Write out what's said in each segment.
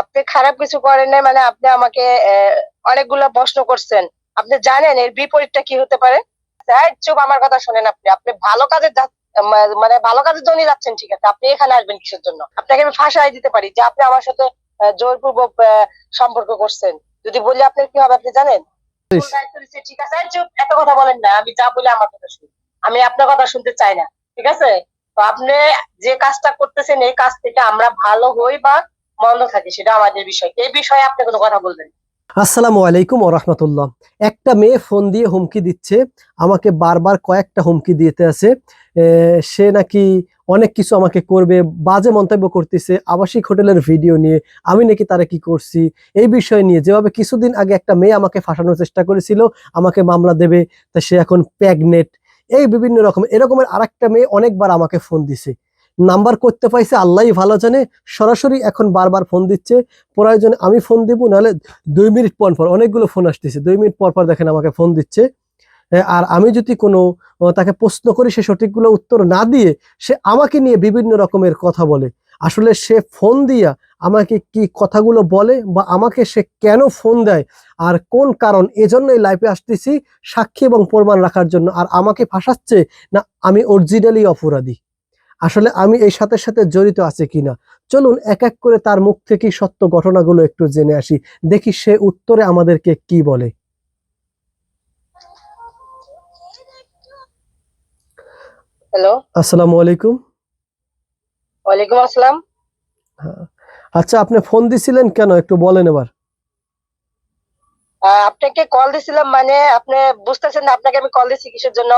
আপনি খারাপ কিছু করেন নাই মানে আপনি আমাকে অনেকগুলা প্রশ্ন করছেন। আপনি জানেন এর বিপরীতটা কি হতে পারে? চুপ আমার কথা শুনেন আপনি। আপনি ভালো কাজে মানে ভালো কাজের জন্যই যাচ্ছেন ঠিক আছে? আপনি এখানে আসবেন কিসের জন্য? আপনাকে আমি ফাঁসাই দিতে পারি যে আপনি আমার সাথে জোরপূর্বক সম্পর্ক করছেন। যদি বলি আপনার কি হবে আপনি জানেন? ঠিক আছে? চুপ এত কথা বলেন না আমি যা বলি আমার কথা শুনুন। আমি আপনার কথা শুনতে চাই না ঠিক আছে? তো আপনি যে কাজটা করতেছেন এই কাজ থেকে আমরা ভালো হই বা মন্দ থাকি, সেটা আমাদের বিষয়। এই বিষয়ে আপনি কোনো কথা বলবেন? আসসালামু আলাইকুম রহমতুল্লাহ। একটা মেয়ে ফোন দিয়ে হুমকি দিচ্ছে, আমাকে বারবার কয়েকটা হুমকি দিতে আছে। সে নাকি অনেক কিছু আমাকে করবে, বাজে মন্তব্য করতেছে, আবাসিক হোটেলের ভিডিও নিয়ে, আমি নাকি তারা কি করছি? এই বিষয় নিয়ে, যেভাবে কিছুদিন আগে একটা মেয়ে আমাকে ফাঁসানোর চেষ্টা করেছিল, আমাকে মামলা দেবে, তা সে এখন প্যাগনেট এই বিভিন্ন রকম, এরকমের আরেকটা মেয়ে অনেকবার আমাকে ফোন দিছে। নাম্বার করতে পাইছে, আল্লাহই ভালো জানে। সরাসরি এখন বারবার ফোন দিচ্ছে, প্রয়োজনে আমি ফোন দিব, নাহলে দুই মিনিট পর পর অনেকগুলো ফোন আসতেছে, দুই মিনিট পর পর দেখেন আমাকে ফোন দিচ্ছে। আর আমি যদি কোনো তাকে প্রশ্ন করি, সে সঠিকগুলো উত্তর না দিয়ে সে আমাকে নিয়ে বিভিন্ন রকমের কথা বলে। আসলে সে ফোন দিয়া আমাকে কি কথাগুলো বলে বা আমাকে সে কেন ফোন দেয় আর কোন কারণ, এজন্যই লাইফে আসতেছি সাক্ষী এবং প্রমাণ রাখার জন্য। আর আমাকে ফাঁসাচ্ছে না, আমি অরিজিনালি অপরাধী। আসলে আমি এই সাথে সাথে জড়িত আছে কিনা? চলুন এক এক করে তার মুখ থেকে সত্য ঘটনাগুলো একটু জেনে আসি। দেখি সে উত্তরে আমাদেরকে কি বলে। হ্যালো। আসসালামু আলাইকুম। ওয়ালাইকুম আসসালাম। আচ্ছা আপনি ফোন দিছিলেন কেন? একটু বলেন এবার। আপনাকে কল দিছিলাম মানে আপনি বুঝতেছেন না আপনাকে আমি কল দিছি কিসের জন্য?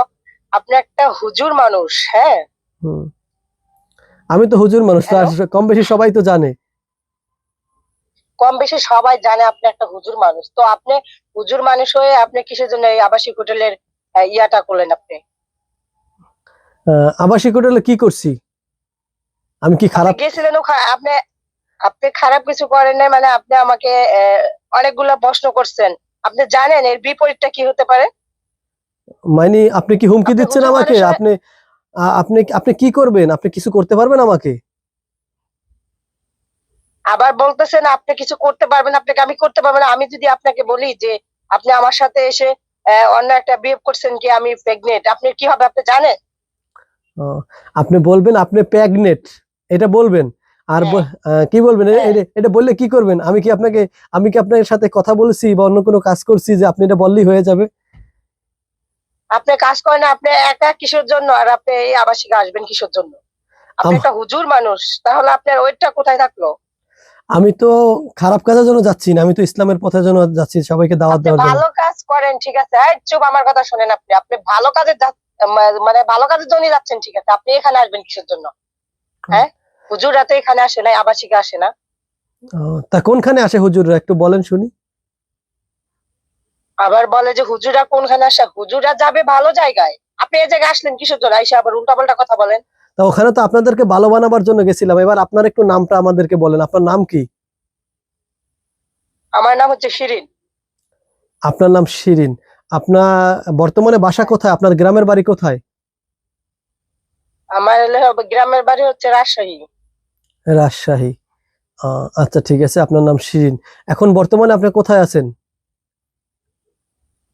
আপনি একটা হুজুর মানুষ হ্যাঁ? হুম। আমি তো হুজুর মানুষ কম বেশি সবাই তো জানে। কম বেশি সবাই জানে আপনি একটা হুজুর মানুষ। তো আপনি হুজুর মানুষ হয়ে আপনি কিসের জন্য এই আবাসিক হোটেলের ইয়াটা করলেন আপনি? আবাসিক হোটেলে কি করছি? আমি কি খারাপ? গেছিলেন আপনি আপনি খারাপ কিছু করেন নাই মানে আপনি আমাকে অনেকগুলা প্রশ্ন করছেন। আপনি জানেন এর বিপরীতটা কি হতে পারে? মানে আপনি কি হুমকি দিচ্ছেন আমাকে? আপনি আপনি আপনি কি করবেন? আপনি কিছু করতে পারবেন আমাকে? আবার বলতেছেন আপনি কিছু করতে পারবেন আপনাকে আমি করতে পারব না। আমি যদি আপনাকে বলি যে আপনি আমার সাথে এসে অন্য একটা বিহেভ করছেন কি আমি প্রেগনেন্ট আপনি কি হবে আপনি জানেন? আপনি বলবেন আপনি প্যাগনেট এটা বলবেন। আর কি বলবেন? হ্যাঁ। এটা বললে কি করবেন? আমি কি আপনাকে আমি কি আপনার সাথে কথা বলেছি বা অন্য কোনো কাজ করছি যে আপনি এটা বললেই হয়ে যাবে? আপনি কাজ করেন আপনি একা কিসের জন্য? আর আপনি এই আবাসিকে আসবেন কিসের জন্য? আপনি একটা হুজুর মানুষ তাহলে আপনার ওয়েটটা কোথায় থাকল? আমি তো খারাপ কাজের জন্য যাচ্ছি না আমি তো ইসলামের পথের জন্য যাচ্ছি সবাইকে দাওয়াত দেওয়ার জন্য। ভালো কাজ করেন ঠিক আছে? এই চুপ আমার কথা শুনেন আপনি। আপনি ভালো কাজে যা- মা- মানে ভালো কাজের জন্যই যাচ্ছেন ঠিক আছে? আপনি এখানে আসবেন কিসের জন্য? হ্যাঁ? হুজুররা তো এখানে আসে না আবাসিকে আসে না। তা কোনখানে আসে হুজুররা? একটু বলেন শুনি। আবার বলে যে হুজুরা কোনখানে আসে? হুজুরা যাবে ভালো জায়গায়। আপনি এই জায়গায় আসলেন কিসের জন্য? এসে আবার উল্টা পাল্টা কথা বলেন। তা ওখানে তো আপনাদেরকে ভালো বানাবার জন্য গেছিলাম। এবার আপনার একটু নামটা আমাদেরকে বলেন। আপনার নাম কি? আমার নাম হচ্ছে শিরিন। আপনার নাম শিরিন। আপনার বর্তমানে বাসা কোথায়? আপনার গ্রামের বাড়ি কোথায়? আমার গ্রামের বাড়ি হচ্ছে রাজশাহী। রাজশাহী। আচ্ছা ঠিক আছে। আপনার নাম শিরিন। এখন বর্তমানে আপনি কোথায় আছেন?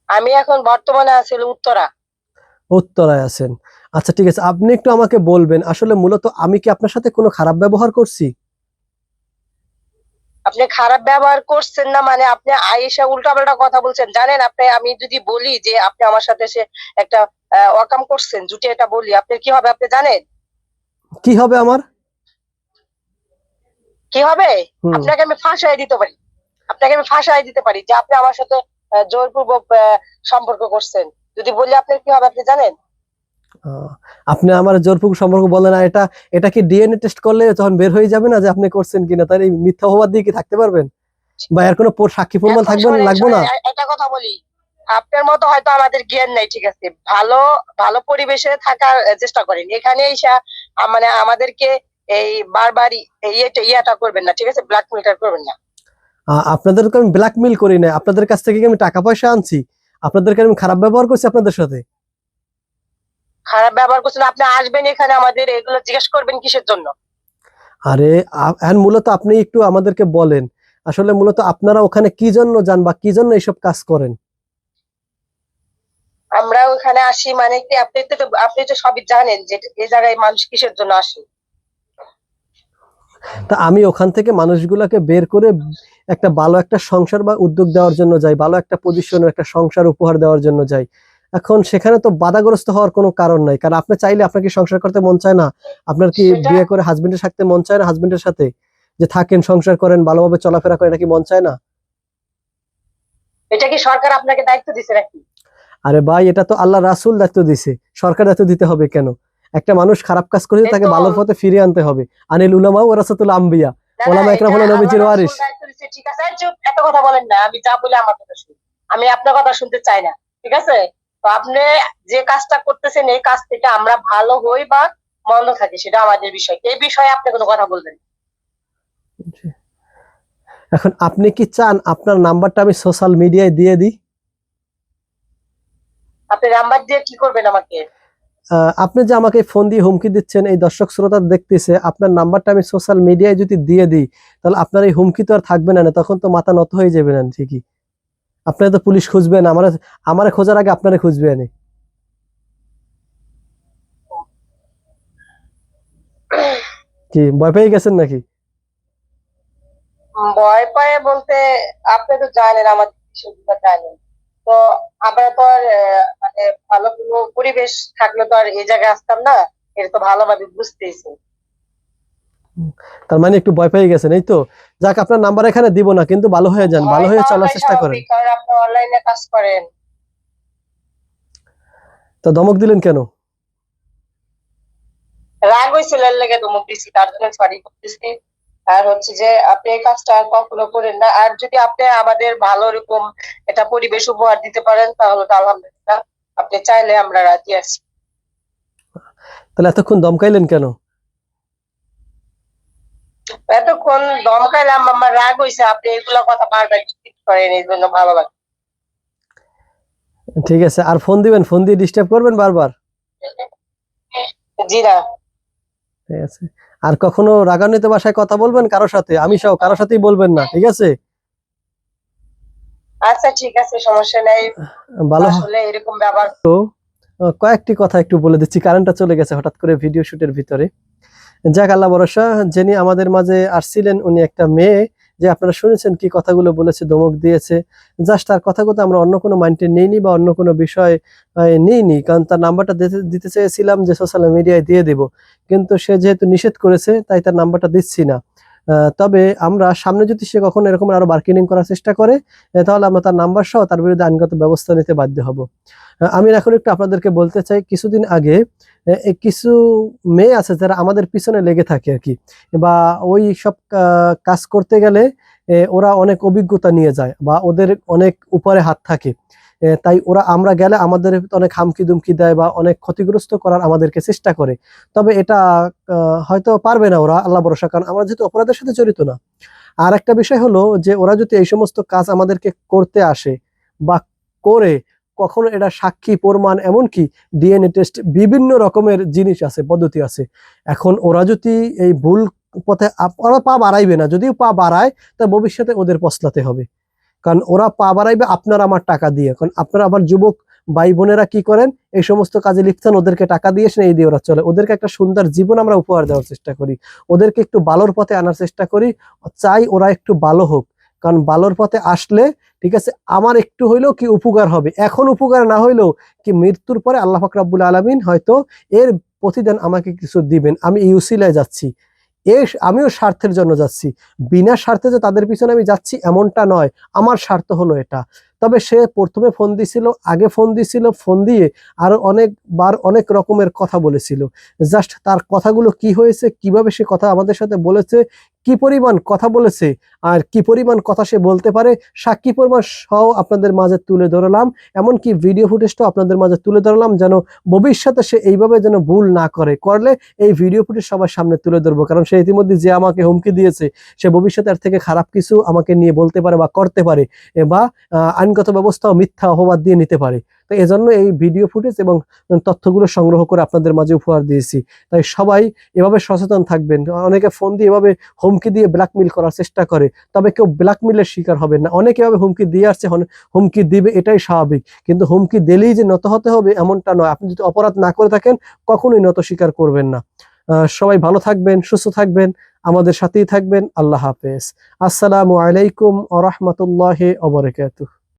আমি এখন বর্তমানে আছি উত্তরা। উত্তরায় আছেন। আচ্ছা ঠিক আছে। আপনি একটু আমাকে বলবেন আসলে মূলত আমি কি আপনার সাথে কোনো খারাপ ব্যবহার করছি? আপনি খারাপ ব্যবহার করছেন না মানে আপনি আয়েশা উল্টাপাল্টা কথা বলছেন। জানেন আপনি আমি যদি বলি যে আপনি আমার সাথে সে একটা অকাম করছেন জুটে এটা বলি আপনি কি হবে আপনি জানেন? কি হবে আমার? কি হবে? আপনাকে আমি ফাঁসাই দিতে পারি। আপনাকে আমি ফাঁসাই দিতে পারি যে আপনি আমার সাথে জোরপূর্বক সম্পর্ক করছেন। যদি বলি আপনার কি হবে আপনি জানেন? আপনি আমার জোরপুক সম্পর্ক বলেন না এটা এটা কি ডিএনএ টেস্ট করলে তখন বের হয়ে যাবে না যে আপনি করছেন কিনা? তার এই মিথ্যা অপবাদ দিয়ে কি থাকতে পারবেন? বা এর কোনো সাক্ষী প্রমাণ থাকবে না লাগবে না? শোনেন, এ- একটা কথা বলি। আপনার মতো হয়তো আমাদের জ্ঞান নাই ঠিক আছে? ভালো ভালো পরিবেশে থাকার চেষ্টা করেন। এখানে এসে মানে আমাদেরকে এই বারবারই ইয়েটা ইয়াটা করবেন না ঠিক আছে? ব্ল্যাকমেলটা করবেন না। আপনাদেরকে আমি ব্ল্যাকমেল করি না আপনাদের কাছ থেকে কি আমি টাকা পয়সা আনছি? আপনাদেরকে আমি খারাপ ব্যবহার করছি আপনাদের সাথে? খারাপ ব্যবহার করছেন আপনি আসবেন এখানে আমাদের এগুলো জিজ্ঞেস করবেন কিসের জন্য? আরে এখন মূলত আপনি একটু আমাদেরকে বলেন আসলে মূলত আপনারা ওখানে কি জন্য যান বা কি জন্য এইসব কাজ করেন? আমরা ওখানে আসি মানে কি আপনি তো আপনি তো সবই জানেন যে এই জায়গায় মানুষ কিসের জন্য আসে। তা আমি ওখান থেকে মানুষগুলোকে বের করে একটা ভালো একটা সংসার বা উদ্যোগ দেওয়ার জন্য যাই ভালো একটা পজিশনের একটা সংসার উপহার দেওয়ার জন্য যাই। এখন সেখানে তো বাধাগ্রস্ত হওয়ার কোনো কারণ নাই। কারণ আপনি চাইলে আপনার কি সংসার করতে মন চায় না? আপনার কি বিয়ে করে হাজবেন্ডের থাকতে মন চায় না হাজবেন্ডের সাথে? যে থাকেন সংসার করেন ভালোভাবে চলাফেরা করেন নাকি মন চায় না? এটা কি সরকার আপনাকে দায়িত্ব দিছে নাকি? আরে ভাই এটা তো আল্লাহ রাসুল দায়িত্ব দিছে। সরকার দায়িত্ব দিতে হবে কেন? একটা মানুষ খারাপ কাজ করেছে তাকে ভালো পথে ফিরিয়ে আনতে হবে। আনিল উলামা ও রাসাতুল আম্বিয়া ওলামা একরাম হলো নবীজির ওয়ারিস। ঠিক আছে? চুপ এত কথা বলেন না আমি যা বলে আমার কথা শুনুন। আমি আপনার কথা শুনতে চাই না ঠিক আছে? তো আপনি যে কাজটা করতেছেন এই কাজ থেকে আমরা ভালো হই বা মন্দ থাকি সেটা আমাদের বিষয়। এই বিষয়ে আপনি কোনো কথা বলবেন এখন আপনি কি চান আপনার নাম্বারটা আমি সোশ্যাল মিডিয়ায় দিয়ে দিই? আপনি নাম্বার দিয়ে কি করবেন আমাকে? আপনি যে আমাকে ফোন দিয়ে হুমকি দিচ্ছেন এই দর্শক শ্রোতা দেখতেছে আপনার নাম্বারটা আমি সোশ্যাল মিডিয়ায় যদি দিয়ে দিই তাহলে আপনার এই হুমকি তো আর থাকবে না না, তখন তো মাথা নত হয়ে যাবে না ঠিকই। আপনার তো পুলিশ খুঁজবে না আমার আমার খোঁজার আগে আপনারা খুঁজবে আনে কি ভয় পেয়ে গেছেন নাকি? ভয় পায় বলতে আপনি তো জানেন আমাদের বিষয়গুলো জানেন। তো আমরা তো আর মানে ভালো কোনো পরিবেশ থাকলে তো আর এই জায়গায় আসতাম না। এটা তো ভালোভাবে বুঝতেছি তার মানে একটু ভয় পেয়ে গেছেন এই তো? যাক আপনার নাম্বার এখানে দিব না কিন্তু ভালো হয়ে যান ভালো হয়ে চলার চেষ্টা করেন। কারণ আপনি অনলাইনে কাজ করেন। তো ধমক দিলেন কেন? রাগ হয়েছিল এর লেগে ধমক দিছি তার জন্য সরি করতেছি। আর হচ্ছে যে আপনি এই কাজটা আর কখনো করেন না। আর যদি আপনি আমাদের ভালো রকম একটা পরিবেশ উপহার দিতে পারেন তাহলে তো আলহামদুলিল্লাহ আপনি চাইলে আমরা রাজি আছি। তাহলে এতক্ষণ দমকাইলেন কেন? এতক্ষণ দমকাইলাম আমার রাগ হয়েছে আপনি এগুলো কথা বারবার repeat করেন এই জন্য ভালো লাগে। ঠিক আছে আর ফোন দিবেন ফোন দিয়ে ডিস্টার্ব করবেন বারবার? জি না। ঠিক আছে? আর কখনো রাগান্বিত ভাষায় কথা বলবেন কারোর সাথে? আমি সহ কারোর সাথেই বলবেন না ঠিক আছে? আচ্ছা ঠিক আছে সমস্যা নাই। ভালো। আসলে এরকম ব্যবহার আহ, কয়েকটি কথা একটু বলে দিচ্ছি। কারেন্টটা চলে গেছে হঠাৎ করে ভিডিও শুটের ভিতরে। যাক আল্লাহ ভরসা যিনি আমাদের মাঝে আসছিলেন উনি একটা মেয়ে যে আপনারা শুনেছেন কি কথাগুলো বলেছে ধমক দিয়েছে। জাস্ট তার কথাগুলো আমরা অন্য কোনো মাইন্ডে নিইনি বা অন্য কোনো বিষয় নিইনি। কারণ তার নাম্বারটা দিতে চেয়েছিলাম যে সোশ্যাল মিডিয়ায় দিয়ে দেব। কিন্তু সে যেহেতু নিষেধ করেছে, তাই তার নাম্বারটা দিচ্ছি না। তবে আমরা সামনে যদি সে কখনো এরকম আরও বার্গেনিং করার চেষ্টা করে তাহলে আমরা তার নাম্বার সহ তার বিরুদ্ধে আইনগত ব্যবস্থা নিতে বাধ্য হব। আমি এখন একটু আপনাদেরকে বলতে চাই, কিছুদিন আগে কিছু মেয়ে আছে যারা আমাদের পিছনে লেগে থাকে আর কি, বা ওই সব কাজ করতে গেলে ওরা অনেক অভিজ্ঞতা নিয়ে যায়, বা ওদের অনেক উপরে হাত থাকে। তাই ওরা আমরা গেলে আমাদের অনেক হামকি দুমকি দেয় বা অনেক ক্ষতিগ্রস্ত করার আমাদেরকে চেষ্টা করে। তবে এটা হয়তো পারবে না ওরা, আল্লাহ ভরসা, কারণ আমরা যেহেতু অপরাধের সাথে জড়িত না। আর একটা বিষয় হলো যে ওরা যদি এই সমস্ত কাজ আমাদেরকে করতে আসে বা করে, কখনো এটা সাক্ষী, প্রমাণ, এমনকি ডিএনএ টেস্ট, বিভিন্ন রকমের জিনিস আছে, পদ্ধতি আছে। এখন ওরা যদি এই ভুল পথে ওরা পা বাড়াইবে না, যদিও পা বাড়ায়, তা ভবিষ্যতে ওদের পছলাতে হবে। কারণ ওরা পা বাড়াইবে আপনার আমার টাকা দিয়ে। কারণ আপনারা আবার যুবক ভাই বোনেরা কি করেন? এই সমস্ত কাজে লিপ্ত ওদেরকে টাকা দিয়ে এসে এই দিয়ে ওরা চলে। ওদেরকে একটা সুন্দর জীবন আমরা উপহার দেওয়ার চেষ্টা করি। ওদেরকে একটু ভালোর পথে আনার চেষ্টা করি। চাই ওরা একটু ভালো হোক। কারণ ভালোর পথে আসলে, ঠিক আছে, আমার একটু হইলেও কি উপকার হবে? এখন উপকার না হইলেও কি মৃত্যুর পরে আল্লাহ ফাকরাবুল আলমিন হয়তো এর প্রতিদান আমাকে কিছু দিবেন। আমি ইউসিলায় যাচ্ছি। এ আমিও স্বার্থের জন্য যাচ্ছি। বিনা স্বার্থে যে তাদের পিছনে আমি যাচ্ছি এমনটা নয়। আমার স্বার্থ হলো এটা। তবে সে প্রথমে ফোন দিছিল, আগে ফোন দিছিল, ফোন দিয়ে আরও অনেকবার অনেক রকমের কথা বলেছিল। জাস্ট তার কথাগুলো কি হয়েছে, কীভাবে সে কথা আমাদের সাথে বলেছে, কি পরিমাণ কথা বলেছে, আর কি পরিমাণ কথা সে বলতে পারে, সাক্ষী পরিমাণ সহ আপনাদের মাঝে তুলে ধরলাম। এমনকি ভিডিও ফুটেজটাও আপনাদের মাঝে তুলে ধরলাম, যেন ভবিষ্যতে সে এইভাবে যেন ভুল না করে, করলে এই ভিডিও ফুটেজ সবার সামনে তুলে ধরবো। কারণ সে ইতিমধ্যে যে আমাকে হুমকি দিয়েছে, সে ভবিষ্যতে এর থেকে খারাপ কিছু আমাকে নিয়ে বলতে পারে বা করতে পারে, বা আইনগত ব্যবস্থাও মিথ্যা অপবাদ দিয়ে নিতে পারে। তো এজন্য এই ভিডিও ফুটেজ এবং তথ্যগুলো সংগ্রহ করে আপনাদের মাঝে উপহার দিয়েছি। তাই সবাই এভাবে সচেতন থাকবেন। অনেকে ফোন দিয়ে এভাবে হুমকি দিয়ে ব্ল্যাকমেল করার চেষ্টা করে, তবে কেউ ব্ল্যাকমেলের শিকার হবেন না। অনেকে এভাবে হুমকি দিয়ে আসছে হুমকি দিবে এটাই স্বাভাবিক। কিন্তু হুমকি দিলেই যে নত হতে হবে এমনটা নয়। আপনি যদি অপরাধ না করে থাকেন, কখনোই নত স্বীকার করবেন না। সবাই ভালো থাকবেন, সুস্থ থাকবেন, আমাদের সাথেই থাকবেন। আল্লাহ হাফেজ। আসসালামু আলাইকুম আ রহমতুল্লাহ অবরকাতুহ